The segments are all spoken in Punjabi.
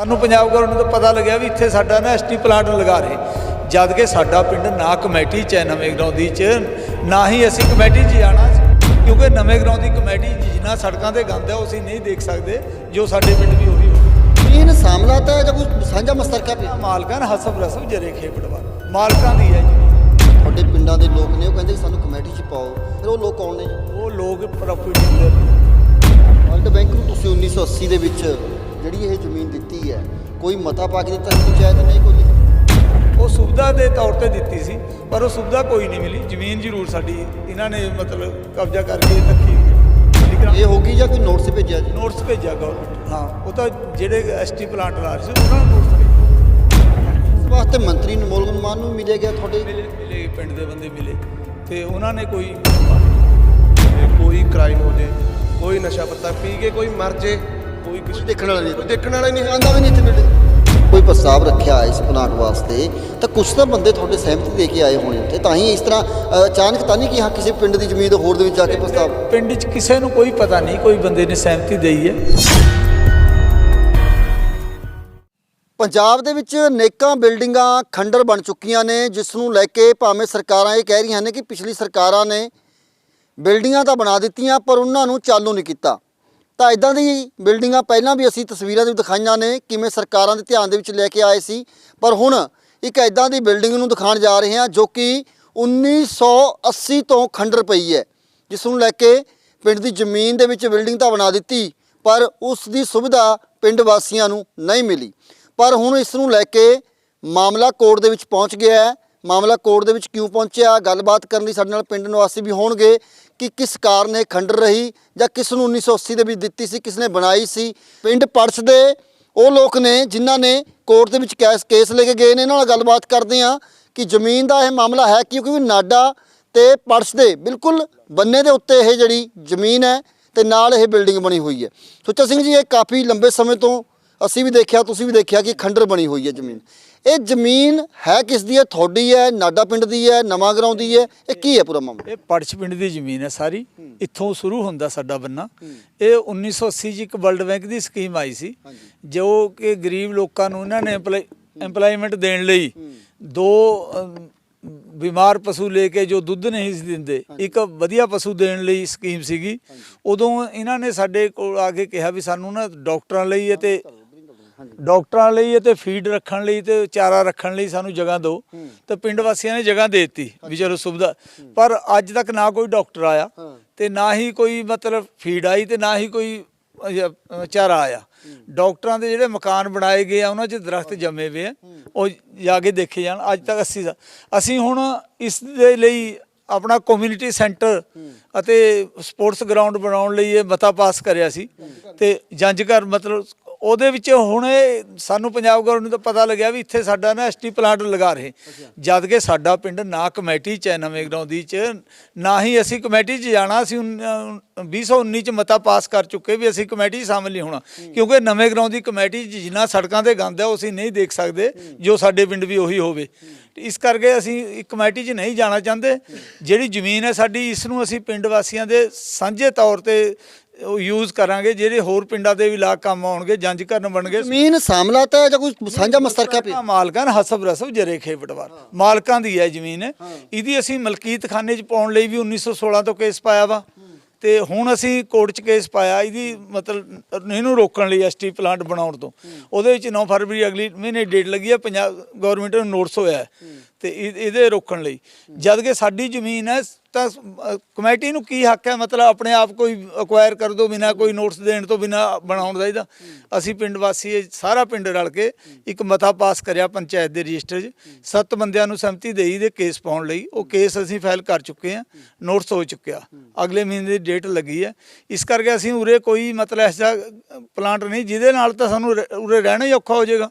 ਸਾਨੂੰ ਪੰਜਾਬ ਗਵਰਨਮੈਂਟ ਨੂੰ ਤਾਂ ਪਤਾ ਲੱਗਿਆ ਵੀ ਇੱਥੇ ਸਾਡਾ ਨਾ ਐਸਟੀ ਪਲਾਂਟ ਲਗਾ ਰਹੇ। ਜਦ ਕਿ ਸਾਡਾ ਪਿੰਡ ਨਾ ਕਮੇਟੀ ਚ ਹੈ ਨਵੇਂ ਗਰਾਉਂਦੀ ਚ ਨਾ ਹੀ ਅਸੀਂ ਕਮੇਟੀ 'ਚ ਜਾਣਾ ਕਿਉਂਕਿ ਨਵੇਂ ਗਰਾਉਂਦੀ ਕਮੇਟੀ 'ਚ ਜਿੰਨਾ ਸੜਕਾਂ ਤੇ ਗੰਦ ਹੈ ਉਹ ਅਸੀਂ ਨਹੀਂ ਦੇਖ ਸਕਦੇ ਜੋ ਸਾਡੇ ਪਿੰਡ ਵੀ ਉਹੀ ਹੋਵੇ ਜ਼ਮੀਨ ਸਾਮਲਾਤ ਹੈ ਜਾਂ ਕੋਈ ਸਾਂਝਾ ਮਸਤਰਕਾ ਪਿਆ? ਮਾਲਕਾਂ ਹਸਬ ਰਸਬ ਜਰੇ ਖੇਪੜਵਾ ਮਾਲਕਾਂ ਦੀ ਹੈ ਜੀ। ਤੁਹਾਡੇ ਪਿੰਡਾਂ ਦੇ ਲੋਕ ਨੇ ਉਹ ਕਹਿੰਦੇ ਸਾਨੂੰ ਕਮੇਟੀ 'ਚ ਪਾਓ। ਫਿਰ ਉਹ ਲੋਕ ਕੌਣ ਨੇ ਉਹ ਲੋਕ ਡੀਲਰ ਵਰਲਡ ਬੈਂਕ ਨੂੰ ਤੁਸੀਂ 1980 ਦੇ ਵਿੱਚ ਜਿਹੜੀ ਇਹ ਜ਼ਮੀਨ ਦਿੱਤੀ ਹੈ ਕੋਈ ਮਤਾ ਪਾ ਕੇ ਦਿੱਤਾ ਪੰਚਾਇਤ ਨੇ ਨਹੀਂ ਕੋਈ? ਉਹ ਸੁਵਿਧਾ ਦੇ ਤੌਰ ਤੇ ਦਿੱਤੀ ਸੀ ਪਰ ਉਹ ਸੁਵਿਧਾ ਕੋਈ ਨਹੀਂ ਮਿਲੀ। ਜ਼ਮੀਨ ਜ਼ਰੂਰ ਸਾਡੀ ਇਹਨਾਂ ਨੇ ਮਤਲਬ ਕਬਜ਼ਾ ਕਰਕੇ ਰੱਖੀ ਇਹ ਹੋਗੀ ਜਾਂ ਕੋਈ ਨੋਟਿਸ ਭੇਜਿਆ ਜੀ? ਨੋਟਿਸ ਭੇਜਿਆ ਗਵਰਨਮੈਂਟ ਹਾਂ ਉਹ ਤਾਂ ਜਿਹੜੇ ਐਸਟੀ ਪਲਾਂਟ ਲਾ ਰਹੇ ਸੀ ਉਹਨਾਂ ਨੂੰ ਨੋਟਿਸ ਭੇਜਿਆ। ਇਸ ਵਾਸਤੇ ਮੰਤਰੀ ਨਮੋਲ ਮਾਨ ਨੂੰ ਮਿਲਿਆ ਗਿਆ ਤੁਹਾਡੇ? ਮਿਲੇ ਮਿਲੇ ਪਿੰਡ ਦੇ ਬੰਦੇ ਮਿਲੇ। ਤੇ ਉਹਨਾਂ ਨੇ ਕੋਈ ਕੋਈ ਕ੍ਰਾਈਮ ਹੋ ਜੇ ਕੋਈ ਨਸ਼ਾ ਪੱਤਾ ਪੀ ਕੇ ਕੋਈ ਮਰ ਜੇ ਕੋਈ ਕਿਸੇ ਦੇਖਣ ਵਾਲਾ ਨਹੀਂ। ਦੇਖਣ ਵਾਲਾ ਨਹੀਂ ਆਂਦਾ ਵੀ ਨਹੀਂ ਇੱਥੇ ਨੇੜੇ ਕੋਈ ਪ੍ਰਸਤਾਵ ਰੱਖਿਆ ਇਸ ਪਲਾਂਟ ਵਾਸਤੇ ਤਾਂ ਕੁਝ ਤਾਂ ਬੰਦੇ ਤੁਹਾਡੇ ਸਹਿਮਤੀ ਦੇ ਕੇ ਆਏ ਹੋਣੇ ਉੱਥੇ। ਤਾਂ ਹੀ ਇਸ ਤਰ੍ਹਾਂ ਅ, ਅਚਾਨਕ ਤਾਂ ਨਹੀਂ ਕਿ ਹਾਂ ਕਿਸੇ ਪਿੰਡ ਦੀ ਜ਼ਮੀਨ ਹੋਰ ਦੇ ਵਿੱਚ ਜਾ ਕੇ ਪ੍ਰਸਤਾਵ? ਪਿੰਡ 'ਚ ਕਿਸੇ ਨੂੰ ਕੋਈ ਪਤਾ ਨਹੀਂ ਕੋਈ ਬੰਦੇ ਨੇ ਸਹਿਮਤੀ ਦੇਈ ਹੈ। ਪੰਜਾਬ ਦੇ ਵਿੱਚ ਨੇਕਾਂ ਬਿਲਡਿੰਗਾਂ ਖੰਡਰ ਬਣ ਚੁੱਕੀਆਂ ਨੇ ਜਿਸ ਨੂੰ ਲੈ ਕੇ ਭਾਵੇਂ ਸਰਕਾਰਾਂ ਇਹ ਕਹਿ ਰਹੀਆਂ ਨੇ ਕਿ ਪਿਛਲੀ ਸਰਕਾਰਾਂ ਨੇ ਬਿਲਡਿੰਗਾਂ ਤਾਂ ਬਣਾ ਦਿੱਤੀਆਂ ਪਰ ਉਹਨਾਂ ਨੂੰ ਚਾਲੂ ਨਹੀਂ ਕੀਤਾ। ਤਾਂ ਇਦਾਂ ਦੀ ਬਿਲਡਿੰਗਾਂ ਪਹਿਲਾਂ ਵੀ ਅਸੀਂ ਤਸਵੀਰਾਂ ਦੇ ਵਿੱਚ ਦਿਖਾਈਆਂ ਨੇ, ਕਿਵੇਂ ਸਰਕਾਰਾਂ ਦੇ ਧਿਆਨ ਦੇ ਵਿੱਚ ਲੈ ਕੇ ਆਏ ਸੀ। ਪਰ ਹੁਣ ਇੱਕ ਇਦਾਂ ਦੀ ਬਿਲਡਿੰਗ ਨੂੰ ਦਿਖਾਉਣ ਜਾ ਰਹੇ ਹਾਂ, ਜੋ ਕਿ 1980 ਤੋਂ ਖੰਡਰ ਪਈ ਹੈ। ਜਿਸ ਨੂੰ ਲੈ ਕੇ ਪਿੰਡ ਦੀ ਜ਼ਮੀਨ ਦੇ ਵਿੱਚ ਬਿਲਡਿੰਗ ਤਾਂ ਬਣਾ ਦਿੱਤੀ, ਪਰ ਉਸ ਦੀ ਸੁਵਿਧਾ ਪਿੰਡ ਵਾਸੀਆਂ ਨੂੰ ਨਹੀਂ ਮਿਲੀ। ਪਰ ਹੁਣ ਇਸ ਨੂੰ ਲੈ ਕੇ ਮਾਮਲਾ ਕੋਰਟ ਦੇ ਵਿੱਚ ਪਹੁੰਚ ਗਿਆ ਹੈ। ਮਾਮਲਾ ਕੋਰਟ ਦੇ ਵਿੱਚ ਕਿਉਂ ਪਹੁੰਚਿਆ? ਗੱਲਬਾਤ ਕਰਨ ਲਈ ਸਾਡੇ ਨਾਲ ਪਿੰਡ ਨਿਵਾਸੀ ਵੀ ਹੋਣਗੇ। ਕਿ ਕਿਸ ਕਾਰਨ ਇਹ ਖੰਡਰ ਰਹੀ ਜਾਂ ਕਿਸ ਨੂੰ 1980 ਦੇ ਵਿੱਚ ਦਿੱਤੀ ਸੀ, ਕਿਸ ਨੇ ਬਣਾਈ ਸੀ। ਪਿੰਡ ਪੜਸ ਦੇ ਉਹ ਲੋਕ ਨੇ ਜਿਨ੍ਹਾਂ ਨੇ ਕੋਰਟ ਦੇ ਵਿੱਚ ਕੇਸ ਕੇਸ ਲੈ ਕੇ ਗਏ ਨੇ। ਇਹਨਾਂ ਨਾਲ ਗੱਲਬਾਤ ਕਰਦੇ ਆ ਕਿ ਜ਼ਮੀਨ ਦਾ ਇਹ ਮਾਮਲਾ ਹੈ ਕਿਉਂਕਿ ਨਾਡਾ ਤੇ ਪੜਸ ਦੇ ਬਿਲਕੁਲ ਬੰਨੇ ਦੇ ਉੱਤੇ ਇਹ ਜਿਹੜੀ ਜ਼ਮੀਨ ਹੈ ਤੇ ਨਾਲ ਇਹ ਬਿਲਡਿੰਗ ਬਣੀ ਹੋਈ ਹੈ। ਸੁੱਚਾ ਸਿੰਘ ਜੀ, ਇਹ ਕਾਫੀ ਲੰਬੇ ਸਮੇਂ ਤੋਂ ਅਸੀਂ ਵੀ ਦੇਖਿਆ, ਤੁਸੀਂ ਵੀ ਦੇਖਿਆ ਕਿ ਖੰਡਰ ਬਣੀ ਹੋਈ ਹੈ ਜ਼ਮੀਨ। ਇਹ ਜ਼ਮੀਨ ਹੈ ਕਿਸ ਦੀ ਹੈ? ਤੁਹਾਡੀ ਹੈ ਨਾਡਾ ਪਿੰਡ ਦੀ ਹੈ ਨਵਾਂ ਗਰਾਉਂ ਦੀ ਹੈ? ਇਹ ਕੀ ਹੈ ਪੂਰਾ ਮਾਮਲਾ? ਇਹ ਪੜਚ ਪਿੰਡ ਦੀ ਜ਼ਮੀਨ ਹੈ ਸਾਰੀ। ਇੱਥੋਂ ਸ਼ੁਰੂ ਹੁੰਦਾ ਸਾਡਾ ਬੰਨਾ। ਇਹ 1980 ਚ ਇੱਕ ਵਰਲਡ ਬੈਂਕ ਦੀ ਸਕੀਮ ਆਈ ਸੀ। ਜੋ ਕਿ ਗਰੀਬ ਲੋਕਾਂ ਨੂੰ ਇਹਨਾਂ ਨੇ ਐਮਪਲਾਇਮੈਂਟ ਦੇਣ ਲਈ ਦੋ ਬਿਮਾਰ ਪਸ਼ੂ ਲੈ ਕੇ ਜੋ ਦੁੱਧ ਨਹੀਂ ਸੀ ਦਿੰਦੇ ਇੱਕ ਵਧੀਆ ਪਸ਼ੂ ਦੇਣ ਲਈ ਸਕੀਮ ਸੀਗੀ। ਉਦੋਂ ਇਹਨਾਂ ਨੇ ਸਾਡੇ ਕੋਲ ਆ ਕੇ ਕਿਹਾ ਵੀ ਸਾਨੂੰ ਨਾ ਡਾਕਟਰਾਂ ਲਈ ਅਤੇ ਡਾਕਟਰਾਂ ਲਈ ਅਤੇ ਫੀਡ ਰੱਖਣ ਲਈ ਤੇ ਚਾਰਾ ਰੱਖਣ ਲਈ ਸਾਨੂੰ ਜਗ੍ਹਾ ਦਿਓ। ਤੇ ਪਿੰਡ ਵਾਸੀਆਂ ਨੇ ਜਗ੍ਹਾ ਦੇ ਦਿੱਤੀ ਵੀ ਚਲੋ ਸੁਵਿਧਾ। ਪਰ ਅੱਜ ਤੱਕ ਨਾ ਕੋਈ ਡਾਕਟਰ ਆਇਆ ਤੇ ਨਾ ਹੀ ਕੋਈ ਮਤਲਬ ਫੀਡ ਆਈ ਤੇ ਨਾ ਹੀ ਕੋਈ ਚਾਰਾ ਆਇਆ। ਡਾਕਟਰਾਂ ਦੇ ਜਿਹੜੇ ਮਕਾਨ ਬਣਾਏ ਗਏ ਆ ਉਹਨਾਂ 'ਚ ਦਰਖਤ ਜੰਮੇ ਹੋਏ ਆ। ਉਹ ਜਾ ਕੇ ਦੇਖੇ ਜਾਣ। ਅੱਜ ਤੱਕ 80 ਸਾਲ ਅਸੀਂ ਹੁਣ ਇਸ ਦੇ ਲਈ ਆਪਣਾ ਕਮਿਊਨਿਟੀ ਸੈਂਟਰ ਅਤੇ ਸਪੋਰਟਸ ਗਰਾਊਂਡ ਬਣਾਉਣ ਲਈ ਇਹ ਮਤਾ ਪਾਸ ਕਰਿਆ ਸੀ। ਤੇ ਜੰਜ ਘਰ ਮਤਲਬ ਉਹਦੇ ਵਿੱਚ ਹੁਣ ਸਾਨੂੰ ਪੰਜਾਬ ਗਵਰਨਮੈਂਟ ਨੂੰ ਤਾਂ ਪਤਾ ਲੱਗਿਆ ਵੀ ਇੱਥੇ ਸਾਡਾ ਨਾ ਐਸਟੀ ਪਲਾਂਟ ਲਗਾ ਰਹੇ। ਜਦ ਕਿ ਸਾਡਾ ਪਿੰਡ ਨਾ ਕਮੇਟੀ ਚ ਹੈ ਨਵੇਂ ਗਰਾਉਂਦੀ ਚ ਨਾ ਹੀ ਅਸੀਂ ਕਮੇਟੀ ਚ ਜਾਣਾ ਅਹ 2019 ਚ ਮਤਾ ਪਾਸ ਕਰ ਚੁੱਕੇ ਵੀ ਅਸੀਂ ਕਮੇਟੀ ਸ਼ਾਮਿਲ ਨਹੀਂ ਹੋਣਾ। ਕਿਉਂਕਿ ਨਵੇਂ ਗਰਾਉਂਦੀ ਕਮੇਟੀ 'ਚ ਜਿੰਨਾ ਸੜਕਾਂ ਤੇ ਗੰਦ ਹੈ ਉਹ ਅਸੀਂ ਨਹੀਂ ਦੇਖ ਸਕਦੇ ਜੋ ਸਾਡੇ ਪਿੰਡ ਵੀ ਉਹੀ ਹੋਵੇ। ਇਸ ਕਰਕੇ ਅਸੀਂ ਇੱਕ ਕਮੇਟੀ 'ਚ ਨਹੀਂ ਜਾਣਾ ਚਾਹੁੰਦੇ। ਜਿਹੜੀ ਜ਼ਮੀਨ ਹੈ ਸਾਡੀ ਇਸ ਨੂੰ ਅਸੀਂ ਪਿੰਡ ਵਾਸੀਆਂ ਦੇ ਸਾਂਝੇ ਤੌਰ ਤੇ ਉਹ ਯੂਜ਼ ਕਰਾਂਗੇ ਜਿਹੜੇ ਹੋਰ ਪਿੰਡਾਂ ਦੇ ਵੀ ਲਾ ਕੰਮ ਆਉਣਗੇ ਜੰਜ ਕਰਨ ਬਣਗੇ ਜ਼ਮੀਨ ਸਾਮਲਾਤ ਹੈ ਜਾਂ ਕੋਈ ਸਾਂਝਾ ਮਸਤਰਕਾ ਪਿਆ ਮਾਲਕਾਂ ਹਸਬ ਰਸਬ ਜਰੇ ਖੇਪਟਵਾਰ ਮਾਲਕਾਂ ਦੀ ਹੈ ਜ਼ਮੀਨ। ਇਹਦੀ ਅਸੀਂ ਮਲਕੀਤ ਖਾਨੇ 'ਚ ਪਾਉਣ ਲਈ ਵੀ 1916 ਤੋਂ ਕੇਸ ਪਾਇਆ ਵਾ। ਤੇ ਹੁਣ ਅਸੀਂ ਕੋਰਟ 'ਚ ਕੇਸ ਪਾਇਆ ਇਹਦੀ ਮਤਲਬ ਇਹਨੂੰ ਰੋਕਣ ਲਈ ਐਸਟੀ ਪਲਾਂਟ ਬਣਾਉਣ ਤੋਂ। ਉਹਦੇ ਵਿੱਚ 9 ਫਰਵਰੀ ਅਗਲੀ ਮਹੀਨੇ ਡੇਟ ਲੱਗੀ ਹੈ ਪੰਜਾਬ ਗਵਰਨਮੈਂਟ ਨੂੰ ਨੋਟਿਸ ਹੋਇਆ। ਹੈ। ਤੇ ਇਹ- ਇਹਦੇ ਰੋਕਣ ਲਈ। ਜਦ ਕਿ ਸਾਡੀ ਜ਼ਮੀਨ ਹੈ, ਤਾਂ ਕਮੇਟੀ ਨੂੰ ਕੀ ਹੱਕ ਹੈ? ਮਤਲਬ ਆਪਣੇ ਆਪ ਕੋਈ ਅਕਵਾਇਰ ਕਰ ਦੋ ਬਿਨਾ ਕੋਈ ਨੋਟਿਸ ਦੇਣ ਤੋਂ ਬਿਨਾ ਬਣਾਉਣ ਦਾ ਇਹਦਾ। ਅਸੀਂ ਪਿੰਡ ਵਾਸੀ ਸਾਰਾ ਪਿੰਡ ਰਲ ਕੇ ਇੱਕ ਮਤਾ ਪਾਸ ਕਰਿਆ ਪੰਚਾਇਤ ਦੇ ਰਜਿਸਟਰ 'ਚ। ਸੱਤ ਬੰਦਿਆਂ ਨੂੰ ਸਹਿਮਤੀ ਦੇਈ ਦੇ ਕੇਸ ਪਾਉਣ ਲਈ। ਉਹ ਕੇਸ ਅਸੀਂ ਫਾਈਲ ਕਰ ਚੁੱਕੇ ਹਾਂ। ਨੋਟਿਸ ਹੋ ਚੁੱਕਿਆ। ਅਗਲੇ ਮਹੀਨੇ ਦੀ ਡੇਟ ਲੱਗੀ ਹੈ। ਇਸ ਕਰਕੇ ਅਸੀਂ ਉਰੇ ਕੋਈ ਮਤਲਬ ਐਸਾ ਪਲਾਂਟ ਨਹੀਂ, ਜਿਹਦੇ ਨਾਲ ਤਾਂ ਸਾਨੂੰ ਰ- ਉਰੇ ਰਹਿਣਾ ਹੀ ਔਖਾ ਹੋ ਜਾਏਗਾ।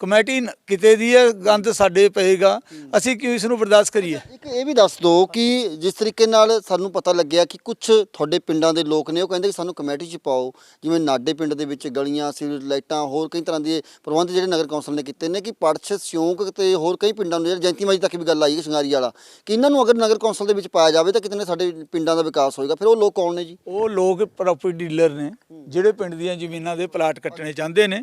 ਕਮੇਟੀ ਕਿਤੇ ਦੀ ਹੈ ਗੰਦ ਸਾਡੇ ਪਏਗਾ। ਅਸੀਂ ਕਿਉਂ ਇਸ ਨੂੰ ਬਰਦਾਸ਼ਤ ਕਰੀਏ? ਇੱਕ ਇਹ ਵੀ ਦੱਸ ਦਿਓ ਕਿ ਜਿਸ ਤਰੀਕੇ ਨਾਲ ਸਾਨੂੰ ਪਤਾ ਲੱਗਿਆ ਕਿ ਕੁਝ ਤੁਹਾਡੇ ਪਿੰਡਾਂ ਦੇ ਲੋਕ ਨੇ ਉਹ ਕਹਿੰਦੇ ਕਿ ਸਾਨੂੰ ਕਮੇਟੀ 'ਚ ਪਾਓ। ਜਿਵੇਂ ਨਾਡੇ ਪਿੰਡ ਦੇ ਵਿੱਚ ਗਲੀਆਂ ਸੀਵਰੇਜ ਲਾਈਟਾਂ ਹੋਰ ਕਈ ਤਰ੍ਹਾਂ ਦੇ ਪ੍ਰਬੰਧ ਜਿਹੜੇ ਨਗਰ ਕੌਂਸਲ ਨੇ ਕੀਤੇ ਨੇ ਕਿ ਪੜਛ ਸਿਉਂਕ ਤੇ ਹੋਰ ਕਈ ਪਿੰਡਾਂ ਨੂੰ ਜੈਂਤੀ ਮਾਜੀ ਤੱਕ ਵੀ ਗੱਲ ਆਈ ਹੈ ਸ਼ਿੰਗਾਰੀ ਵਾਲਾ ਕਿ ਇਹਨਾਂ ਨੂੰ ਅਗਰ ਨਗਰ ਕੌਂਸਲ ਦੇ ਵਿੱਚ ਪਾਇਆ ਜਾਵੇ ਤਾਂ ਕਿਤੇ ਨਾ ਸਾਡੇ ਪਿੰਡਾਂ ਦਾ ਵਿਕਾਸ ਹੋਏਗਾ। ਫਿਰ ਉਹ ਲੋਕ ਕੌਣ ਨੇ ਜੀ? ਉਹ ਲੋਕ ਪ੍ਰਾਪਰਟੀ ਡੀਲਰ ਨੇ ਜਿਹੜੇ ਪਿੰਡ ਦੀਆਂ ਜ਼ਮੀਨਾਂ ਦੇ ਪਲਾਟ ਕੱਟਣੇ ਚਾਹੁੰਦੇ ਨੇ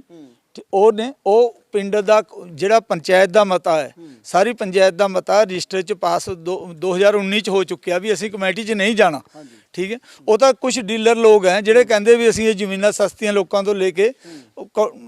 ਤੇ ਉਹ ਨੇ ਉਹ ਪਿੰਡ ਦਾ ਜਿਹੜਾ ਪੰਚਾਇਤ ਦਾ ਮਤਾ ਹੈ ਸਾਰੀ ਪੰਚਾਇਤ ਦਾ ਮਤਾ ਰਜਿਸਟਰ ਚ ਪਾਸ ਦੋ- 2019 ਚ ਹੋ ਚੁੱਕਿਆ ਵੀ ਅਸੀਂ ਕਮੇਟੀ ਚ ਨਹੀਂ ਜਾਣਾ। ਠੀਕ ਹੈ? ਉਹ ਤਾਂ ਕੁਝ ਡੀਲਰ ਲੋਕ ਹੈ ਜਿਹੜੇ ਕਹਿੰਦੇ ਵੀ ਅਸੀਂ ਇਹ ਜ਼ਮੀਨਾਂ ਸਸਤੀਆਂ ਲੋਕਾਂ ਤੋਂ ਲੈ ਕੇ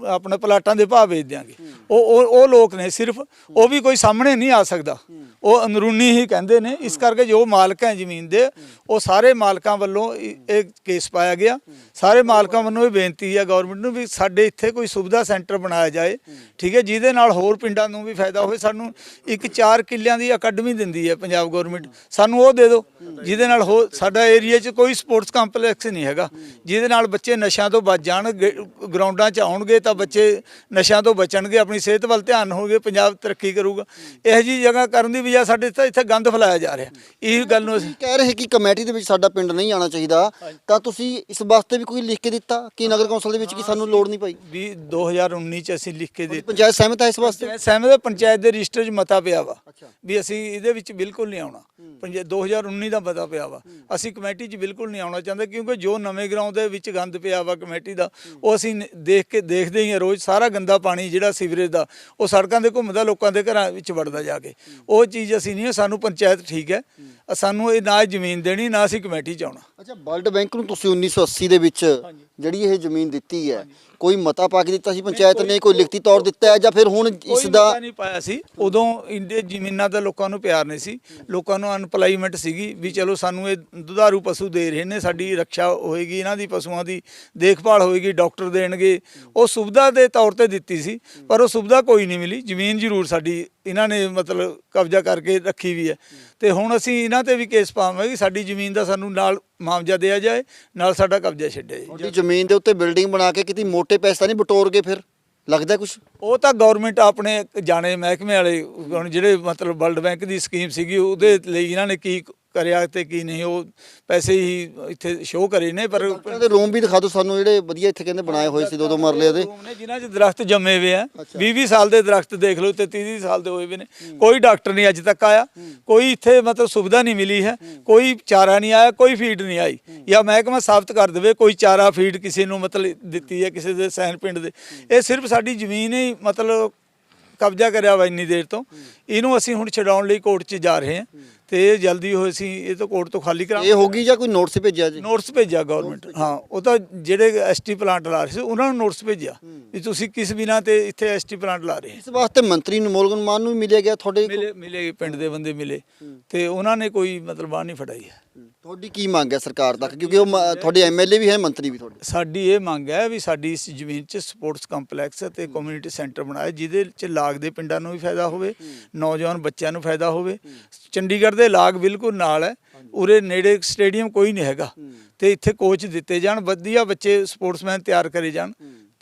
ਆਪਣੇ ਪਲਾਟਾਂ ਦੇ ਭਾਅ ਵੇਚ ਦਿਆਂਗੇ। ਉਹ ਉਹ ਉਹ ਲੋਕ ਨੇ ਸਿਰਫ ਉਹ ਵੀ ਕੋਈ ਸਾਹਮਣੇ ਨਹੀਂ ਆ ਸਕਦਾ। ਉਹ ਅੰਦਰੂਨੀ ਹੀ ਕਹਿੰਦੇ ਨੇ ਇਸ ਕਰਕੇ ਜੋ ਮਾਲਕ ਹੈ ਜ਼ਮੀਨ ਦੇ ਉਹ ਸਾਰੇ ਮਾਲਕਾਂ ਵੱਲੋਂ ਇਹ ਕੇਸ ਪਾਇਆ ਗਿਆ। ਸਾਰੇ ਮਾਲਕਾਂ ਵੱਲੋਂ ਇਹ ਬੇਨਤੀ ਹੈ ਗਵਰਨਮੈਂਟ ਨੂੰ ਵੀ ਸਾਡੇ ਇੱਥੇ ਕੋਈ ਸੁਵਿਧਾ ਸੈਂਟਰ ਬਣਾਇਆ ਜਾਏ ਠੀਕ ਹੈ ਜਿਹਦੇ ਨਾਲ ਹੋਰ ਪਿੰਡਾਂ ਨੂੰ ਵੀ ਫਾਇਦਾ ਹੋਵੇ ਸਾਨੂੰ ਇੱਕ 4 ਕਿੱਲਿਆਂ ਦੀ ਅਕੈਡਮੀ ਦਿੰਦੀ ਹੈ ਪੰਜਾਬ ਗਵਰਨਮੈਂਟ। ਸਾਨੂੰ ਉਹ ਦੇ ਦਿਓ ਜਿਹਦੇ ਨਾਲ ਹੋ ਸਾਡਾ ਏਰੀਆ 'ਚ ਕੋਈ ਸਪੋਰਟਸ ਕੰਪਲੈਕਸ ਨਹੀਂ ਹੈਗਾ। ਜਿਹਦੇ ਨਾਲ ਬੱਚੇ ਨਸ਼ਿਆਂ ਤੋਂ ਬਚ ਜਾਣ ਗਰਾਊਂਡਾਂ 'ਚ ਆਉਣਗੇ ਤਾਂ ਬੱਚੇ ਨਸ਼ਿਆਂ ਤੋਂ ਬਚਣਗੇ ਆਪਣੀ ਸਿਹਤ ਵੱਲ ਧਿਆਨ ਹੋਵੇ ਪੰਜਾਬ ਤਰੱਕੀ ਕਰੂਗਾ। ਇਹੋ ਜੀ ਜਗ੍ਹਾ ਕਰਨ ਦੀ ਵਜ੍ਹਾ ਸਾਡੇ ਤਾਂ ਇੱਥੇ ਗੰਦ ਫੈਲਾਇਆ ਜਾ ਰਿਹਾ। ਇਹ ਗੱਲ ਨੂੰ ਅਸੀਂ ਕਹਿ ਰਹੇ ਕਿ ਕਮੇਟੀ ਦੇ ਵਿੱਚ ਸਾਡਾ ਪਿੰਡ ਨਹੀਂ ਆਉਣਾ ਚਾਹੀਦਾ। ਤਾਂ ਤੁਸੀਂ ਇਸ ਵਾਸਤੇ ਵੀ ਕੋਈ ਲਿਖ ਕੇ ਦਿੱਤਾ ਕਿ ਨਗਰ ਕੌਂਸਲ ਦੇ ਵਿੱਚ ਕਿ ਸਾਨੂੰ ਲੋੜ ਨਹੀਂ ਪਈ? ਵੀ 2019 ਚ ਅਸੀਂ ਲਿਖ ਕੇ ਦੇ ਪੰਚਾਇਤ ਸਹਿਮਤ ਹੈ ਇਸ ਵਾਸਤੇ? ਪੰਚਾਇਤ ਸਹਿਮਤ ਹੈ, ਪੰਚਾਇਤ ਦੇ ਰਜਿਸਟਰ 'ਚ ਮਤਾ ਪਿਆ ਵਾ ਅੱਛਾ। ਵੀ ਅਸੀਂ ਇਹਦੇ ਵਿੱਚ ਬਿਲਕੁਲ ਨਹੀਂ ਆਉਣਾ। ਪੰਚਾਇਤ 2019 ਦਾ ਮਤਾ ਪਿਆ ਵਾ। ਅਸੀਂ ਕਮੇਟੀ 'ਚ ਬਿਲਕੁਲ ਨਹੀਂ ਆਉਣਾ ਚਾਹੁੰਦੇ ਕਿਉਂਕਿ ਜੋ ਨਵੇਂ ਗਰਾਊਂਡ ਦੇ ਵਿੱਚ ਗੰਦ ਪਿਆ ਵਾ ਕਮੇਟੀ ਦਾ ਉਹ ਅਸੀਂ ਨ- ਦੇਖ ਕੇ ਦੇਖਦੇ ਹੀ ਹਾਂ ਰੋਜ਼ ਸਾਰਾ ਗੰਦਾ ਪਾਣੀ ਜਿਹੜਾ ਸੀਵਰੇਜ ਦਾ ਉਹ ਸੜਕਾਂ ਤੇ ਘੁੰਮਦਾ ਲੋਕਾਂ ਦੇ ਘਰਾਂ ਵਿੱਚ ਵੜਦਾ ਜਾ ਕੇ। ਉਹ ਚੀਜ਼ ਅਸੀਂ ਨਹੀਂ ਸਾਨੂੰ ਪੰਚਾਇਤ ਠੀਕ ਹੈ। ਸਾਨੂੰ ਇਹ ਨਾ ਜ਼ਮੀਨ ਦੇਣੀ ਨਾ ਅਸੀਂ ਕਮੇਟੀ 'ਚ ਆਉਣਾ। ਅੱਛਾ ਵਰਲਡ ਬੈਂਕ ਨੂੰ ਤੁਸੀਂ 1980 ਦੇ ਵਿੱਚ ਜਿਹੜੀ ਇਹ ਜ਼ਮੀਨ ਦਿੱਤੀ ਹੈ ਕੋਈ ਮਤਾ ਪਾ ਕੇ ਦਿੱਤਾ ਸੀ ਪੰਚਾਇਤ ਨੇ ਕੋਈ ਲਿਖਤੀ ਤੌਰ ਦਿੱਤਾ ਹੈ ਜਾਂ ਫਿਰ ਹੁਣ ਇਸ ਦਾ ਨਹੀਂ ਪਾਇਆ ਸੀ। ਉਦੋਂ ਇੰਡੇ ਜ਼ਮੀਨਾਂ ਦਾ ਲੋਕਾਂ ਨੂੰ ਪਿਆਰ ਨਹੀਂ ਸੀ। ਲੋਕਾਂ ਨੂੰ ਅਨਪਲਾਈਮੈਂਟ ਸੀਗੀ ਵੀ ਚਲੋ ਸਾਨੂੰ ਇਹ ਦੁਧਾਰੂ ਪਸ਼ੂ ਦੇ ਰਹੇ ਨੇ ਸਾਡੀ ਰੱਖਿਆ ਹੋਏਗੀ ਇਹਨਾਂ ਦੀ ਪਸ਼ੂਆਂ ਦੀ ਦੇਖਭਾਲ ਹੋਏਗੀ ਡਾਕਟਰ ਦੇਣਗੇ। ਉਹ ਸੁਵਿਧਾ ਦੇ ਤੌਰ ਤੇ ਦਿੱਤੀ ਸੀ ਪਰ ਉਹ ਸੁਵਿਧਾ ਕੋਈ ਨਹੀਂ ਮਿਲੀ। ਜ਼ਮੀਨ ਜ਼ਰੂਰ ਸਾਡੀ ਇਹਨਾਂ ਨੇ ਮਤਲਬ ਕਬਜ਼ਾ ਕਰਕੇ ਰੱਖੀ ਵੀ ਹੈ। ਤੇ ਹੁਣ ਅਸੀਂ ਇਹਨਾਂ ਤੇ ਵੀ ਕੇਸ ਪਾਵਾਂਗੇ ਕਿ ਸਾਡੀ ਜ਼ਮੀਨ ਦਾ ਸਾਨੂੰ ਨਾਲ ਮੁਆਵਜ਼ਾ ਦਿਆ ਜਾਏ ਨਾਲ ਸਾਡਾ ਕਬਜ਼ਾ ਛੱਡਿਆ ਜਾਏ। ਜ਼ਮੀਨ ਦੇ ਉੱਤੇ ਬਿਲਡਿੰਗ ਬਣਾ ਕੇ ਕਿਤੇ ਮੋٹے ਪੈਸੇ ਤਾਂ ਨਹੀਂ ਬਟੋਰ ਗਏ ਫਿਰ? ਲੱਗਦਾ ਕੁਝ ਉਹ ਤਾਂ ਗਵਰਨਮੈਂਟ ਆਪਣੇ ਜਾਣੇ ਮਹਿਕਮੇ ਵਾਲੇ ਹੁਣ ਜਿਹੜੇ ਮਤਲਬ ਵਰਲਡ ਬੈਂਕ ਦੀ ਸਕੀਮ ਸੀਗੀ ਉਹਦੇ ਲਈ ਇਹਨਾਂ ਨੇ ਕੀ ਕਰਿਆ ਤੇ ਕੀ ਨਹੀਂ ਉਹ ਪੈਸੇ ਹੀ ਇੱਥੇ ਸ਼ੋਅ ਕਰੇ ਨੇ ਪਰ ਦੇ ਰੂਮ ਵੀ ਦਿਖਾ ਦਿਓ ਸਾਨੂੰ ਜਿਹੜੇ ਵਧੀਆ ਇੱਥੇ ਕਹਿੰਦੇ ਬਣਾਏ ਹੋਏ ਸੀ ਦੋ ਦੋ ਮਰਲੇ ਦੇ ਰੂਮ ਨੇ ਜਿਨ੍ਹਾਂ 'ਚ ਦਰਖਤ ਜੰਮੇ ਹੋਏ ਆ। 20 20 ਸਾਲ ਦੇ ਦਰਖਤ ਦੇਖ ਲਓ ਤੇ 30 30 ਸਾਲ ਦੇ ਹੋਏ ਹੋਏ ਨੇ। ਕੋਈ ਡਾਕਟਰ ਨਹੀਂ ਅੱਜ ਤੱਕ ਆਇਆ। ਕੋਈ ਇੱਥੇ ਮਤਲਬ ਸੁਵਿਧਾ ਨਹੀਂ ਮਿਲੀ ਹੈ। ਕੋਈ ਚਾਰਾ ਨਹੀਂ ਆਇਆ ਕੋਈ ਫੀਡ ਨਹੀਂ ਆਈ। ਜਾਂ ਮਹਿਕਮਾ ਸਾਬਤ ਕਰ ਦੇਵੇ ਕੋਈ ਚਾਰਾ ਫੀਡ ਕਿਸੇ ਨੂੰ ਮਤਲਬ ਦਿੱਤੀ ਹੈ ਕਿਸੇ ਦੇ ਸੈਨ ਪਿੰਡ ਦੇ। ਇਹ ਸਿਰਫ ਸਾਡੀ ਜ਼ਮੀਨ ਹੀ ਮਤਲਬ ਕਬਜ਼ਾ ਕਰਿਆ ਵਾ ਇੰਨੀ ਦੇਰ ਤੋਂ। ਇਹਨੂੰ ਅਸੀਂ ਹੁਣ ਛਡਾਉਣ ਲਈ ਕੋਰਟ 'ਚ ਜਾ ਰਹੇ ਹਾਂ। ਤੇ ਜਲਦੀ ਹੋ ਅਸੀਂ ਇਹ ਤੋਂ ਕੋਰਟ ਤੋਂ ਖਾਲੀ ਕਰਾਂ ਇਹ ਹੋਗੀ ਜਾਂ ਕੋਈ ਨੋਟਿਸ ਭੇਜਿਆ ਜੀ? ਨੋਟਿਸ ਭੇਜਿਆ ਗਵਰਨਮੈਂਟ ਹਾਂ ਉਹ ਤਾਂ ਜਿਹੜੇ ਐਸਟੀ ਪਲਾਂਟ ਲਾ ਰਹੇ ਸੀ ਉਹਨਾਂ ਨੂੰ ਨੋਟਿਸ ਭੇਜਿਆ ਵੀ ਤੁਸੀਂ ਕਿਸ ਬਿਨਾਂ ਤੇ ਇੱਥੇ ਐਸਟੀ ਪਲਾਂਟ ਲਾ ਰਹੇ ਇਸ ਵਾਸਤੇ ਮੰਤਰੀ ਨੂੰ ਮੋਲਗਨ ਮਾਨ ਨੂੰ ਵੀ ਮਿਲਿਆ ਗਿਆ ਤੁਹਾਡੇ? ਮਿਲੇ ਮਿਲੇ ਪਿੰਡ ਦੇ ਬੰਦੇ ਮਿਲੇ। ਤੇ ਉਹਨਾਂ ਨੇ ਕੋਈ ਮਤਲਬ ਬਾਹ ਨਹੀਂ ਫੜਾਈ ਹੈ। ਤੁਹਾਡੀ ਕੀ ਮੰਗ ਹੈ ਸਰਕਾਰ ਤੱਕ? ਕਿਉਂਕਿ ਉਹ ਮ- ਤੁਹਾਡੇ ਐਮਐਲਏ ਵੀ ਹੈ ਮੰਤਰੀ ਵੀ ਤੁਹਾਡੇ। ਸਾਡੀ ਇਹ ਮੰਗ ਹੈ ਵੀ ਸਾਡੀ ਇਸ ਜ਼ਮੀਨ 'ਚ ਸਪੋਰਟਸ ਕੰਪਲੈਕਸ ਤੇ ਕਮਿਊਨਿਟੀ ਸੈਂਟਰ ਬਣਾਏ ਜਿਹਦੇ 'ਚ ਲਾਗ ਦੇ ਪਿੰਡਾਂ ਨੂੰ ਵੀ ਫਾਇਦਾ ਹੋਵੇ ਨੌਜਵਾਨ ਬੱਚਿਆਂ ਨੂੰ ਫਾਇਦਾ ਹੋਵੇ। ਚੰਡੀਗੜ੍ਹ ਦੇ ਲਾਗ ਬਿਲਕੁਲ ਨਾਲ ਹੈ। ਉਰੇ ਨੇੜੇ ਸਟੇਡੀਅਮ ਕੋਈ ਨਹੀਂ ਹੈਗਾ। ਤੇ ਇੱਥੇ ਕੋਚ ਦਿੱਤੇ ਜਾਣ ਵਧੀਆ ਬੱਚੇ ਸਪੋਰਟਸਮੈਨ ਤਿਆਰ ਕਰੇ ਜਾਣ।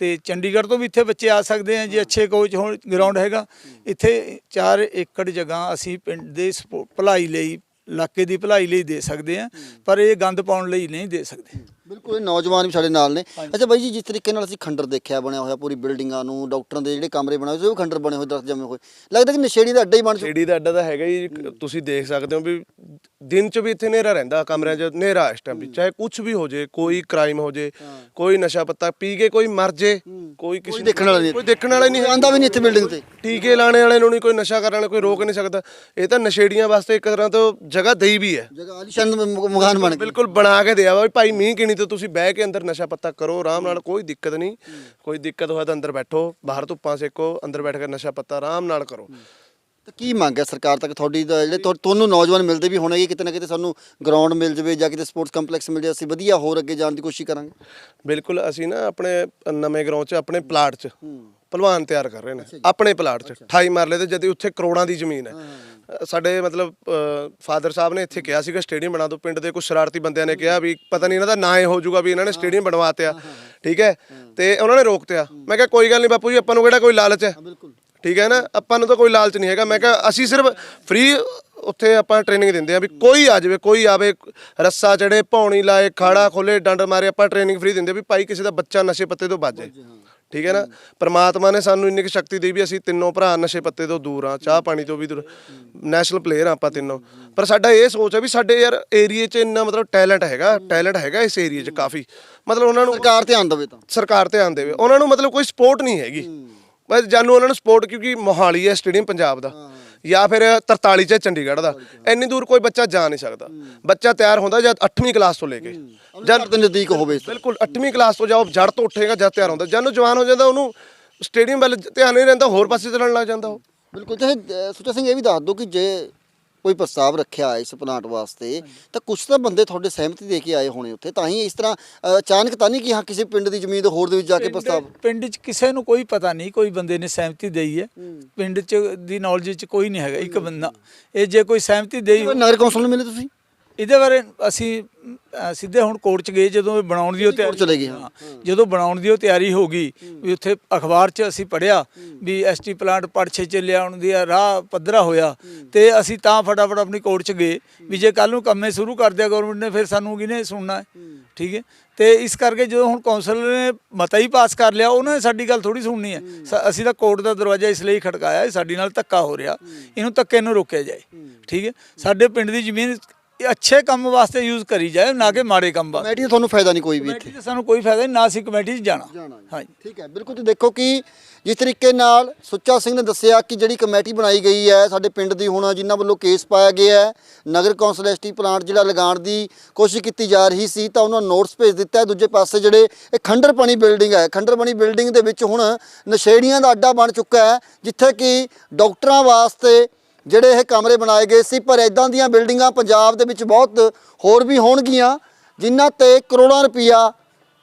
ਤੇ ਚੰਡੀਗੜ੍ਹ ਤੋਂ ਵੀ ਇੱਥੇ ਬੱਚੇ ਆ ਸਕਦੇ ਆ ਜੇ ਅੱਛੇ ਕੋਚ ਹੋਣ ਗਰਾਊਂਡ ਹੈਗਾ। ਇੱਥੇ 4 ਏਕੜ ਜਗ੍ਹਾ ਅਸੀਂ ਪਿੰਡ ਦੇ ਭਲਾਈ ਲਈ ਇਲਾਕੇ ਦੀ ਭਲਾਈ ਲਈ ਦੇ ਸਕਦੇ ਆ। ਪਰ ਇਹ ਗੰਦ ਪਾਉਣ ਲਈ ਨਹੀਂ ਦੇ ਸਕਦੇ। ਬਿਲਕੁਲ ਇਹ ਨੌਜਵਾਨ ਵੀ ਸਾਡੇ ਨਾਲ ਨੇ। ਅੱਛਾ ਬਾਈ ਜੀ ਜਿਸ ਤਰੀਕੇ ਨਾਲ ਅਸੀਂ ਖੰਡਰ ਦੇਖਿਆ ਬਣਿਆ ਹੋਇਆ ਪੂਰੀ ਬਿਲਡਿੰਗਾਂ ਨੂੰ ਡਾਕਟਰਾਂ ਦੇ ਜਿਹੜੇ ਕਮਰੇ ਬਣਾਏ ਹੋਏ ਉਹ ਖੰਡਰ ਬਣੇ ਹੋਏ ਦਰਖਤ ਜੰਮੇ ਹੋਏ। ਲੱਗਦਾ ਕਿ ਨਸ਼ੇੜੀ ਦਾ ਅੱਡਾ ਹੀ ਬਣ ਚੁੱਕਾ ਛੇੜੀ ਦਾ ਅੱਡਾ ਤਾਂ ਹੈਗਾ ਹੀ। ਤੁਸੀਂ ਦੇਖ ਸਕਦੇ ਹੋ ਵੀ ਦਿਨ ਚ ਵੀ ਇੱਥੇ ਹਨੇਰਾ ਰਹਿੰਦਾ ਕਮਰਿਆਂ 'ਚ ਹਨੇਰਾ ਇਸ ਟਾਈਮ ਵੀ। ਚਾਹੇ ਕੁਝ ਵੀ ਹੋ ਜੇ ਕੋਈ ਕ੍ਰਾਈਮ ਹੋ ਜੇ ਕੋਈ ਨਸ਼ਾ ਪੱਤਾ ਪੀ ਕੇ ਕੋਈ ਮਰ ਜੇ ਕੋਈ ਕਿਸੇ ਦੇਖਣ ਵਾਲਾ ਨਹੀਂ। ਕੋਈ ਦੇਖਣ ਵਾਲਾ ਨਹੀਂ ਆਂਦਾ ਵੀ ਨਹੀਂ ਇੱਥੇ ਬਿਲਡਿੰਗ ਤੇ। ਟੀਕੇ ਲਾਣੇ ਵਾਲੇ ਨੂੰ ਨਹੀਂ ਕੋਈ ਨਸ਼ਾ ਕਰਨ ਵਾਲਾ ਕੋਈ ਰੋਕ ਨਹੀਂ ਸਕਦਾ। ਇਹ ਤਾਂ ਨਸ਼ੇੜੀਆਂ ਵਾਸਤੇ ਇੱਕ ਤਰ੍ਹਾਂ ਤੋਂ ਜਗ੍ਹਾ ਦਈ ਵੀ ਹੈ। ਜਗ੍ਹਾ ਆਲੀਸ਼ਾਨ ਮਕਾਨ ਬਣ ਬਿਲਕੁਲ ਬਣਾ ਕੇ ਦਿਆ ਭਾਈ ਮੀਂਹ ਕਿਣੀ ਤੇ ਤੁਸੀਂ ਬਹਿ ਕੇ ਅੰਦਰ ਨਸ਼ਾ ਪੱਤਾ ਕਰੋ ਆਰਾਮ ਨਾਲ ਕੋਈ ਦਿੱਕਤ ਨਹੀਂ। ਕੋਈ ਦਿੱਕਤ ਹੋਇਆ ਤਾਂ ਅੰਦਰ ਬੈਠੋ ਬਾਹਰ ਧੁੱਪਾਂ ਸੇਕੋ ਅੰਦਰ ਬੈਠ ਕੇ ਨਸ਼ਾ ਪੱਤਾ ਆਰਾਮ ਨਾਲ ਕਰੋ। ਤਾਂ ਕੀ ਮੰਗ ਹੈ ਸਰਕਾਰ ਤੱਕ ਤੁਹਾਡੀ ਜਿਹੜੇ ਤੁਹਾ- ਤੁਹਾਨੂੰ ਨੌਜਵਾਨ ਮਿਲਦੇ ਵੀ ਹੋਣਗੇ ਕਿਤੇ ਨਾ ਕਿਤੇ ਸਾਨੂੰ ਗਰਾਊਂਡ ਮਿਲ ਜਾਵੇ ਜਾਂ ਕਿਤੇ ਸਪੋਰਟਸ ਕੰਪਲੈਕਸ ਮਿਲ ਜਾਵੇ ਅਸੀਂ ਵਧੀਆ ਹੋਰ ਅੱਗੇ ਜਾਣ ਦੀ ਕੋਸ਼ਿਸ਼ ਕਰਾਂਗੇ। ਬਿਲਕੁਲ ਅਸੀਂ ਨਾ ਆਪਣੇ ਨਵੇਂ ਗਰਾਊਂਡ 'ਚ ਆਪਣੇ ਪਲਾਟ 'ਚ। ਪਹਿਲਵਾਨ ਤਿਆਰ ਕਰ ਰਹੇ ਨੇ ਆਪਣੇ ਪਲਾਟ 'ਚ 28 ਮਰਲੇ ਤੇ ਜਦ ਉੱਥੇ ਕਰੋੜਾਂ ਦੀ ਜ਼ਮੀਨ ਹੈ। ਸਾਡੇ ਮਤਲਬ ਫਾਦਰ ਸਾਹਿਬ ਨੇ ਇੱਥੇ ਕਿਹਾ ਸੀਗਾ ਸਟੇਡੀਅਮ ਬਣਾ ਦਿਓ। ਪਿੰਡ ਦੇ ਕੁਝ ਸ਼ਰਾਰਤੀ ਬੰਦਿਆਂ ਨੇ ਕਿਹਾ ਵੀ ਪਤਾ ਨਹੀਂ ਇਹਨਾਂ ਦਾ ਨਾਂ ਇਹ ਹੋ ਜਾਊਗਾ ਵੀ ਇਹਨਾਂ ਨੇ ਸਟੇਡੀਅਮ ਬਣਵਾਤਿਆ ਠੀਕ ਹੈ? ਤੇ ਉਹਨਾਂ ਨੇ ਰੋਕਤਿਆ ਮੈਂ ਕਿਹਾ ਕੋਈ ਗੱਲ ਨਹੀਂ ਬਾਪੂ ਜੀ ਆਪਾਂ ਨੂੰ ਕਿਹੜਾ ਕੋਈ ਲਾਲਚ ਹੈ? ਠੀਕ ਹੈ ਨਾ? ਆਪਾਂ ਨੂੰ ਤਾਂ ਕੋਈ ਲਾਲਚ ਨਹੀਂ ਹੈਗਾ। ਮੈਂ ਕਿਹਾ ਅਸੀਂ ਸਿਰਫ ਫ੍ਰੀ ਉੱਥੇ ਆਪਾਂ ਟ੍ਰੇਨਿੰਗ ਦਿੰਦੇ ਆ ਵੀ ਕੋਈ ਆ ਜਾਵੇ ਕੋਈ ਆਵੇ ਰੱਸਾ ਚੜੇ ਪੌਣੀ ਲਾਏ ਖਾੜਾ ਖੋਲੇ ਡੰਡ ਮਾਰੇ ਆਪਾਂ ਟ੍ਰੇਨਿੰਗ ਫ੍ਰੀ ਦਿੰਦੇ ਵੀ ਭਾਈ ਕਿਸੇ ਦਾ ਬੱਚਾ ਨਸ਼ੇ ਪੱਤੇ ਤੋਂ ਬਚ ਜਾਏ। ਠੀਕ ਹੈ ਨਾ? ਪ੍ਰਮਾਤਮਾ ਨੇ ਸਾਨੂੰ ਇੰਨੀ ਕੁ ਸ਼ਕਤੀ ਦੇਈ ਵੀ ਅਸੀਂ ਤਿੰਨੋਂ ਭਰਾ ਨਸ਼ੇ ਪੱਤੇ ਤੋਂ ਦੂਰ ਆ ਚਾਹ ਪਾਣੀ ਤੋਂ ਵੀ ਦੂਰ ਨੈਸ਼ਨਲ ਪਲੇਅਰ ਆ ਆਪਾਂ ਤਿੰਨੋਂ। ਪਰ ਸਾਡਾ ਇਹ ਸੋਚ ਹੈ ਵੀ ਸਾਡੇ ਯਾਰ ਏਰੀਏ 'ਚ ਇੰਨਾ ਮਤਲਬ ਟੈਲੈਂਟ ਹੈਗਾ ਟੈਲੈਂਟ ਹੈਗਾ ਇਸ ਏਰੀਏ 'ਚ ਕਾਫੀ। ਮਤਲਬ ਉਹਨਾਂ ਨੂੰ ਸਰਕਾਰ ਧਿਆਨ ਦੇਵੇ ਤਾਂ। ਸਰਕਾਰ ਧਿਆਨ ਦੇਵੇ। ਉਹਨਾਂ ਨੂੰ ਮਤਲਬ ਕੋਈ ਸਪੋਰਟ ਨਹੀਂ ਹੈਗੀ। ਬਸ ਜਾਨੂੰ ਉਹਨਾਂ ਨੂੰ ਸਪੋਰਟ ਕਿਉਂਕਿ ਮੋਹਾਲੀ ਹੈ ਸਟੇਡੀਅਮ ਪੰਜਾਬ ਦਾ। ਜਾਂ ਫਿਰ 43 ਚ ਚੰਡੀਗੜ੍ਹ ਦਾ। ਇੰਨੀ ਦੂਰ ਕੋਈ ਬੱਚਾ ਜਾ ਨਹੀਂ ਸਕਦਾ। ਬੱਚਾ ਤਿਆਰ ਹੁੰਦਾ ਜਦ 8ਵੀਂ ਕਲਾਸ ਤੋਂ ਲੈ ਕੇ। ਜਦ ਦੇ ਨਜ਼ਦੀਕ ਹੋਵੇ ਬਿਲਕੁਲ 8ਵੀਂ ਕਲਾਸ ਤੋਂ ਜਾਓ ਜੜ ਤੋਂ ਉੱਠੇਗਾ ਜਦ ਤਿਆਰ ਹੁੰਦਾ। ਜਦ ਨੂੰ ਜਵਾਨ ਹੋ ਜਾਂਦਾ ਉਹਨੂੰ ਸਟੇਡੀਅਮ ਵੱਲ ਧਿਆਨ ਨਹੀਂ ਰਹਿੰਦਾ ਹੋਰ ਪਾਸੇ ਚੱਲਣ ਲੱਗ ਜਾਂਦਾ ਉਹ। ਬਿਲਕੁਲ। ਤੇ ਸੁੱਚਾ ਸਿੰਘ ਇਹ ਵੀ ਦੱਸ ਦਿਓ ਕਿ ਜੇ ਕੋਈ ਪ੍ਰਸਤਾਵ ਰੱਖਿਆ ਹੈ ਇਸ ਪਲਾਂਟ ਵਾਸਤੇ ਤਾਂ ਕੁਝ ਤਾਂ ਬੰਦੇ ਤੁਹਾਡੇ ਸਹਿਮਤੀ ਦੇ ਕੇ ਆਏ ਹੋਣੇ ਉੱਥੇ ਤਾਂ ਹੀ ਇਸ ਤਰ੍ਹਾਂ ਅਚਾਨਕ ਤਾਂ ਨਹੀਂ ਕਿ ਹਾਂ ਕਿਸੇ ਪਿੰਡ ਦੀ ਜ਼ਮੀਨ ਤੇ ਹੋਰ ਦੇ ਵਿੱਚ ਜਾ ਕੇ ਪ੍ਰਸਤਾਵ ਪਿੰਡ 'ਚ ਕਿਸੇ ਨੂੰ ਕੋਈ ਪਤਾ ਨਹੀਂ ਕੋਈ ਬੰਦੇ ਨੇ ਸਹਿਮਤੀ ਦੇਈ ਹੈ। ਪਿੰਡ 'ਚ ਦੀ ਨੌਲੇਜ 'ਚ ਕੋਈ ਨਹੀਂ ਹੈਗਾ ਇੱਕ ਬੰਦਾ। ਇਹ ਜੇ ਕੋਈ ਸਹਿਮਤੀ ਦੇਈ ਨਗਰ ਕੌਂਸਲ ਨੂੰ ਮਿਲੇ ਤੁਸੀਂ? ਇਹਦੇ ਬਾਰੇ ਅਸੀਂ ਅ, ਸਿੱਧੇ ਹੁਣ ਕੋਰਟ 'ਚ ਗਏ ਜਦੋਂ ਇਹ ਬਣਾਉਣ ਦੀ ਉਹ ਕੋਰਟ ਚਲੇ ਗਏ, ਹਾਂ। ਹਾਂ। ਜਦੋਂ ਬਣਾਉਣ ਦੀ ਉਹ ਤਿਆਰੀ ਹੋ ਗਈ ਵੀ ਉੱਥੇ ਅਖਬਾਰ 'ਚ ਅਸੀਂ ਪੜਿਆ ਵੀ ਐਸਟੀ ਪਲਾਂਟ ਪਰਛੇ 'ਚ ਲਿਆਉਣ ਦੀ ਆ, ਰਾਹ ਪੱਧਰਾ ਹੋਇਆ। ਤੇ ਅਸੀਂ ਤਾਂ ਫਟਾਫਟ ਆਪਣੀ ਕੋਰਟ 'ਚ ਗਏ ਵੀ ਜੇ ਕੱਲ ਨੂੰ ਕੰਮੇ ਸ਼ੁਰੂ ਕਰ ਦਿਆ ਗਵਰਨਮੈਂਟ ਨੇ ਫਿਰ ਸਾਨੂੰ ਕਿਹਨੇ ਸੁਣਨਾ ਹੈ? ਠੀਕ ਹੈ? ਤੇ ਇਸ ਕਰਕੇ ਜਦੋਂ ਹੁਣ ਕੌਂਸਲ ਨੇ ਮਤਾ ਹੀ ਪਾਸ ਕਰ ਲਿਆ ਉਹਨਾਂ ਨੇ ਸਾਡੀ ਗੱਲ ਥੋੜੀ ਸੁਣਨੀ ਹੈ। ਸ- ਅਸੀਂ ਤਾਂ ਕੋਰਟ ਦਾ ਦਰਵਾਜ਼ਾ ਇਸ ਲਈ ਖੜਕਾਇਆ ਇਹ ਸਾਡੀ ਨਾਲ ਧੱਕਾ ਹੋ ਰਿਹਾ ਇਹਨੂੰ ਧੱਕੇ ਨੂੰ ਰੋਕਿਆ ਜਾਏ। ਠੀਕ ਹੈ? ਸਾਡੇ ਪਿੰਡ ਦੀ ਜ਼ਮੀਨ ਇਹ ਅੱਛੇ ਕੰਮ ਵਾਸਤੇ ਯੂਜ਼ ਕਰੀ ਜਾਏ ਨਾ ਕਿ ਮਾੜੇ ਕੰਮ ਵਾਸਤੇ। ਕਮੇਟੀ ਦਾ ਤੁਹਾਨੂੰ ਫਾਇਦਾ ਨਹੀਂ ਕੋਈ ਵੀ ਇੱਥੇ। ਕਮੇਟੀ 'ਚ ਸਾਨੂੰ ਕੋਈ ਫਾਇਦਾ ਨਹੀਂ ਨਾ ਅਸੀਂ ਕਮੇਟੀ 'ਚ ਜਾਣਾ। ਹਾਂਜੀ। ਠੀਕ ਹੈ ਬਿਲਕੁਲ ਤੁਸੀਂ ਦੇਖੋ ਕਿ ਜਿਸ ਤਰੀਕੇ ਨਾਲ ਸੁੱਚਾ ਸਿੰਘ ਨੇ ਦੱਸਿਆ ਕਿ ਜਿਹੜੀ ਕਮੇਟੀ ਬਣਾਈ ਗਈ ਹੈ ਸਾਡੇ ਪਿੰਡ ਦੀ ਹੁਣ ਜਿਨ੍ਹਾਂ ਵੱਲੋਂ ਕੇਸ ਪਾਇਆ ਗਿਆ ਹੈ ਨਗਰ ਕੌਂਸਲ ਐਸਟੀ ਪਲਾਂਟ ਜਿਹੜਾ ਲਗਾਉਣ ਦੀ ਕੋਸ਼ਿਸ਼ ਕੀਤੀ ਜਾ ਰਹੀ ਸੀ ਤਾਂ ਉਹਨਾਂ ਨੂੰ ਨੋਟਿਸ ਭੇਜ ਦਿੱਤਾ ਹੈ। ਦੂਜੇ ਪਾਸੇ ਜਿਹੜੇ ਇਹ ਖੰਡਰ ਪਾਣੀ ਬਿਲਡਿੰਗ ਹੈ ਖੰਡਰ ਪਾਣੀ ਬਿਲਡਿੰਗ ਦੇ ਵਿੱਚ ਹੁਣ ਨਸ਼ੇੜੀਆਂ ਦਾ ਅੱਡਾ ਬਣ ਚੁੱਕਾ ਹੈ ਜਿੱਥੇ ਕਿ ਡਾਕਟਰਾਂ ਵਾਸਤੇ ਜਿਹੜੇ ਇਹ ਕਮਰੇ ਬਣਾਏ ਗਏ ਸੀ, ਪਰ ਇਦਾਂ ਦੀਆਂ ਬਿਲਡਿੰਗਾਂ ਪੰਜਾਬ ਦੇ ਵਿੱਚ ਬਹੁਤ ਹੋਰ ਵੀ ਹੋਣਗੀਆਂ, ਜਿਨ੍ਹਾਂ ਤੇ ਕਰੋੜਾਂ ਰੁਪਈਆ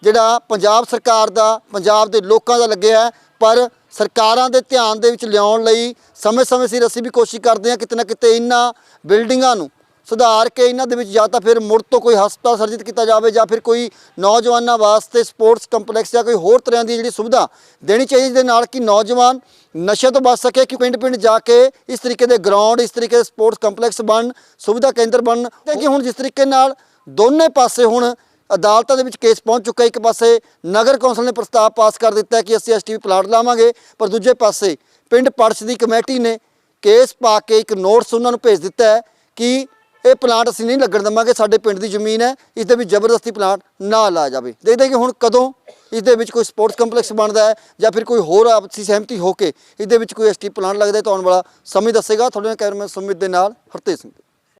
ਜਿਹੜਾ ਪੰਜਾਬ ਸਰਕਾਰ ਦਾ, ਪੰਜਾਬ ਦੇ ਲੋਕਾਂ ਦਾ ਲੱਗਿਆ ਪਰ ਸਰਕਾਰਾਂ ਦੇ ਧਿਆਨ ਦੇ ਵਿੱਚ ਲਿਆਉਣ ਲਈ ਸਮੇਂ-ਸਮੇਂ ਸਿਰ ਅਸੀਂ ਵੀ ਕੋਸ਼ਿਸ਼ ਕਰਦੇ ਹਾਂ ਕਿਤੇ ਨਾ ਕਿਤੇ ਇਹਨਾਂ ਬਿਲਡਿੰਗਾਂ ਨੂੰ ਸੁਧਾਰ ਕੇ ਇਹਨਾਂ ਦੇ ਵਿੱਚ ਜਾਂ ਤਾਂ ਫਿਰ ਮੁੜ ਤੋਂ ਕੋਈ ਹਸਪਤਾਲ ਸਰਜਿਤ ਕੀਤਾ ਜਾਵੇ ਜਾਂ ਫਿਰ ਕੋਈ ਨੌਜਵਾਨਾਂ ਵਾਸਤੇ ਸਪੋਰਟਸ ਕੰਪਲੈਕਸ ਜਾਂ ਕੋਈ ਹੋਰ ਤਰ੍ਹਾਂ ਦੀ ਜਿਹੜੀ ਸੁਵਿਧਾ ਦੇਣੀ ਚਾਹੀਦੀ ਜਿਹਦੇ ਨਾਲ ਕਿ ਨੌਜਵਾਨ ਨਸ਼ੇ ਤੋਂ ਬਚ ਸਕੇ, ਕਿ ਪਿੰਡ-ਪਿੰਡ ਜਾ ਕੇ ਇਸ ਤਰੀਕੇ ਦੇ ਗਰਾਊਂਡ ਇਸ ਤਰੀਕੇ ਦੇ ਸਪੋਰਟਸ ਕੰਪਲੈਕਸ ਬਣ, ਸੁਵਿਧਾ ਕੇਂਦਰ ਬਣ। ਤੇ ਕਿ ਹੁਣ ਜਿਸ ਤਰੀਕੇ ਨਾਲ ਦੋਨੇ ਪਾਸੇ ਹੁਣ ਅਦਾਲਤਾਂ ਦੇ ਵਿੱਚ ਕੇਸ ਪਹੁੰਚ ਚੁੱਕਾ ਇੱਕ ਪਾਸੇ ਨਗਰ ਕੌਂਸਲ ਨੇ ਪ੍ਰਸਤਾਵ ਪਾਸ ਕਰ ਦਿੱਤਾ ਕਿ ਅਸੀਂ ਐਸਟੀਵੀ ਪਲਾਟ ਲਾਵਾਂਗੇ, ਪਰ ਦੂਜੇ ਪਾਸੇ ਪਿੰਡ ਪੜਸ ਦੀ ਕਮੇਟੀ ਨੇ ਕੇਸ ਪਾ ਕੇ ਇੱਕ ਨੋਟਿਸ ਉਹਨਾਂ ਨੂੰ ਭੇਜ ਦਿੱਤਾ ਹੈ ਕਿ ਇਹ ਪਲਾਂਟ ਅਸੀਂ ਨਹੀਂ ਲੱਗਣ ਦੇਵਾਂਗੇ, ਸਾਡੇ ਪਿੰਡ ਦੀ ਜ਼ਮੀਨ ਹੈ, ਇਸ ਦੇ ਵਿੱਚ ਜ਼ਬਰਦਸਤੀ ਪਲਾਂਟ ਨਾ ਲਾਇਆ ਜਾਵੇ। ਦੇਖਦੇ ਕਿ ਹੁਣ ਕਦੋਂ ਇਸ ਦੇ ਵਿੱਚ ਕੋਈ ਸਪੋਰਟਸ ਕੰਪਲੈਕਸ ਬਣਦਾ ਹੈ ਜਾਂ ਫਿਰ ਕੋਈ ਹੋਰ ਆਪਸੀ ਸਹਿਮਤੀ ਹੋ ਕੇ ਇਸ ਦੇ ਵਿੱਚ ਕੋਈ ਐਸਟੀ ਪਲਾਂਟ ਲੱਗਦਾ ਤਾਂ ਆਉਣ ਵਾਲਾ ਸਮੇਂ ਦੱਸੇਗਾ। ਤੁਹਾਡੇ ਨਾਲ ਕੈਮਰਾਮੈਨ ਸੁਮਿਤ ਦੇ ਨਾਲ ਹਰਤੇਜ ਸਿੰਘ।